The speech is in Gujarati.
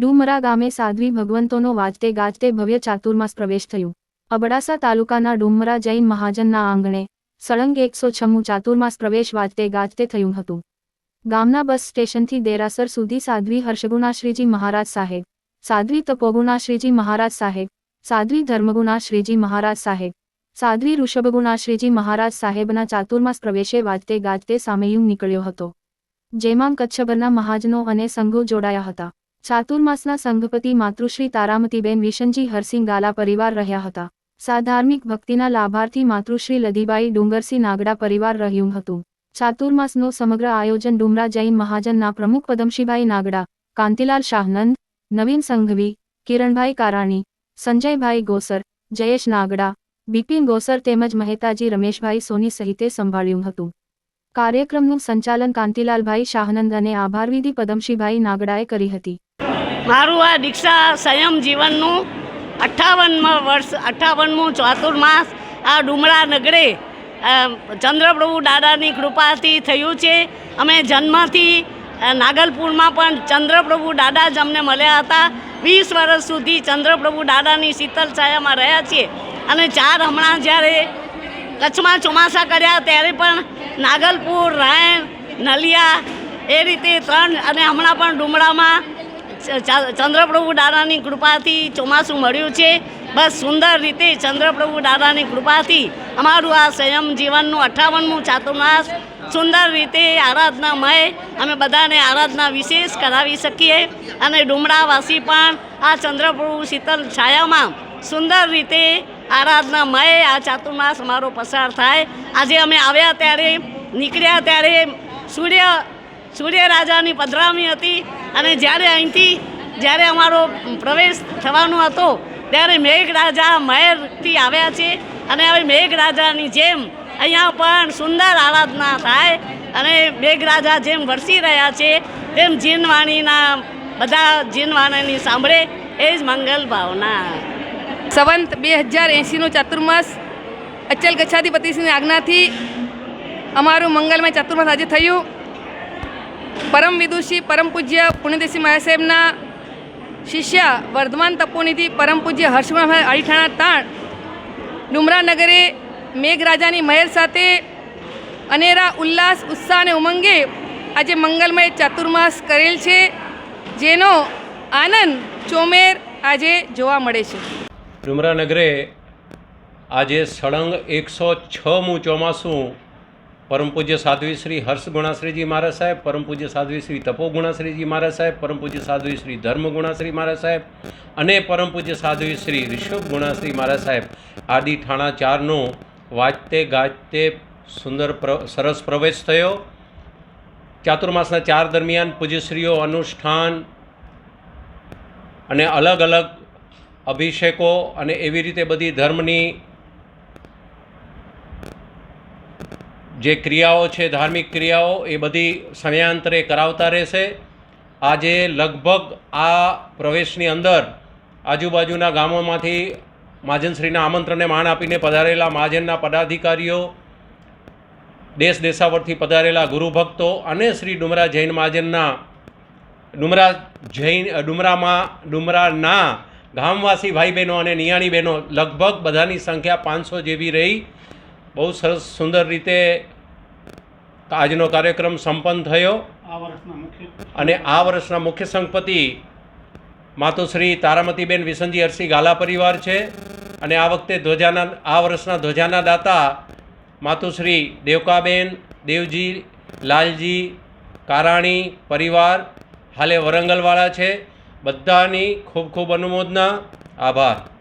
ડુમરા ગામે સાધ્વી ભગવંતોનો વાજતે ગાજતે ભવ્ય ચાતુર્માસ પ્રવેશ થયું. અબડાસા તાલુકાના ડુમરા જૈન મહાજનના આંગણે સળંગ એકસો છમ્મું ચાતુર્માસ પ્રવેશ વાજતે ગાજતે થયું હતું. ગામના બસ સ્ટેશનથી દેરાસર સુધી સાધ્વી હર્ષગુણાશ્રીજી મહારાજ સાહેબ, સાધ્વી તપોગુણાશ્રીજી મહારાજ સાહેબ, સાધ્વી ધર્મગુણાશ્રીજી મહારાજ સાહેબ, સાધ્વી ઋષભગુણાશ્રીજી મહારાજ સાહેબના ચાતુર્માસ પ્રવેશે વાજતે ગાજતે સામેયું નીકળ્યો હતો. જેમાં કચ્છભરના મહાજનો અને સંઘો જોડાયા હતા. ચાતુર્માસના સંઘપતિ માતૃશ્રી તારામતીબેન વિશનજી હરસિંહ ગાલા પરિવાર રહ્યા હતા. સા ધાર્મિક ભક્તિના લાભાર્થી માતૃશ્રી લધીબાઈ ડુંગરસિંહ નાગડા પરિવાર રહ્યું હતું. ચાતુર્માસનો સમગ્ર આયોજન ડુમરા જૈન મહાજનના પ્રમુખ પદમશીભાઈ નાગડા, કાંતિલાલ શાહનંદ, નવીન સંઘવી, કિરણભાઈ કારાણી, સંજયભાઈ ગોસર, જયેશ નાગડા, બિપિન ગોસર તેમજ મહેતાજી રમેશભાઈ સોની સહિતે સંભાળ્યું હતું. કાર્યક્રમનું સંચાલન કાંતિલાલભાઈ શાહનંદ અને આભારવિધિ પદમશીભાઈ નાગડાએ કરી હતી. મારું આ દીક્ષા સંયમ જીવનનું અઠ્ઠાવનમાં વર્ષ, અઠ્ઠાવનમું ચાતુર્માસ આ ડુમરા નગરે ચંદ્રપ્રભુ દાદાની કૃપાથી થયું છે. અમે જન્મથી નાગલપુરમાં પણ ચંદ્રપ્રભુ દાદા જ અમને મળ્યા હતા. વીસ વર્ષ સુધી ચંદ્રપ્રભુ દાદાની શીતલ છાયામાં રહ્યા છીએ. અને ચાર હમણાં જ્યારે કચ્છમાં ચોમાસા કર્યા ત્યારે પણ નાગલપુર, રાયણ, નલિયા એ રીતે ત્રણ અને હમણાં પણ ચ- ચંદ્રપ્રભુ દાદાની કૃપાથી ચોમાસું મળ્યું છે. બસ સુંદર રીતે ચંદ્રપ્રભુ દાદાની કૃપાથી અમારું આ સંયમ જીવનનું અઠાવનમું ચાતુર્માસ સુંદર રીતે આરાધનામય અમે બધાને આરાધના વિશેષ કરાવી શકીએ અને ડુમડાવાસી પણ આ ચંદ્રપ્રભુ શીતલ છાયામાં સુંદર રીતે આરાધનામય આ ચાતુર્માસ અમારો પસાર થાય. આજે અમે આવ્યા ત્યારે, નીકળ્યા ત્યારે સૂર્ય સૂર્ય રાજાની પધરામી હતી અને જ્યારે અહીંથી, જ્યારે અમારો પ્રવેશ થવાનો હતો, ત્યારે મેઘરાજા મહેરથી આવ્યા છે અને હવે મેઘરાજાની જેમ અહીંયા પણ સુંદર આરાધના થાય અને મેઘરાજા જેમ વરસી રહ્યા છે, તેમ જીનવાણીના બધા જીનવાણીની સાંભળે, એ જ મંગલ ભાવના. સંવંત બે હજાર એંશીનું ચાતુર્માસ અચલ ગચ્છાધિપતિશ્રીની આજ્ઞાથી અમારું મંગલમય ચાતુર્માસ આજે થયું. પરમ વિદુષી, પરમ પૂજ્ય પુણ્યદેશી મહારાજ શિષ્ય વર્ધમાન તપોનિધિ પરમ પૂજ્ય હર્ષભાઈ અળીઠાણા તાણ ડુમરા નગરે મેઘરાજાની મહેર સાથે અનેરા ઉલ્લાસ, ઉત્સાહ અને ઉમંગે આજે મંગલમય ચાતુર્માસ કરેલ છે, જેનો આનંદ ચોમેર આજે જોવા મળે છે. ડુમરા નગરે આજે સળંગ એકસો છમું ચોમાસું પરમ પૂજ્ય સાધ્વી શ્રી હર્ષ ગુણાશ્રીજી મહારાજ સાહેબ, પરમ પૂજ્ય સાધ્વી શ્રી તપો ગુણાશ્રીજી મહારાજ સાહેબ, પરમ પૂજ્ય સાધ્વી શ્રી ધર્મ ગુણાશ્રી મહારાજ સાહેબ અને પરમ પૂજ્ય સાધ્વી શ્રી ઋષભ ગુણાશ્રી મહારાજ સાહેબ. આદિ ઠાણા ચારનો વાજતે ગાજતે સુંદર સરસ પ્રવેશ થયો. ચાતુર્માસના ચાર દરમિયાન પૂજ્યશ્રીઓ અનુષ્ઠાન અને અલગ અલગ અભિષેકો અને એવી રીતે બધી ધર્મની જે ક્રિયાઓ છે, ધાર્મિક ક્રિયાઓ, એ બધી સમયાંતરે કરાવતા રહેશે. આજે લગભગ આ પ્રવેશની અંદર આજુબાજુના ગામોમાંથી મહાજનશ્રીના આમંત્રણને માન આપીને પધારેલા મહાજનના પદાધિકારીઓ, દેશ દેશાવરથી પધારેલા ગુરુભક્તો અને શ્રી ડુમરા જૈન મહાજનના, ડુમરા જૈન, ડુમરામાં, ડુમરાના ગામવાસી ભાઈ બહેનો અને નિયાણી બહેનો લગભગ બધાની સંખ્યા પાંચસો જેવી રહી. બહુ સરસ સુંદર રીતે આજનો કાર્યક્રમ સંપન્ન થયો. અને આ વર્ષના મુખ્ય સંઘપતિ માતુશ્રી તારામતીબેન વિસનજી હરસિંહ ગાલા પરિવાર છે. અને આ વખતે ધ્વજાના આ વર્ષના ધ્વજાના દાતા માતુશ્રી દેવકાબેન દેવજી લાલજી કારાણી પરિવાર હાલે વરંગલવાળા છે. બધાની ખૂબ ખૂબ અનુમોદના. આભાર.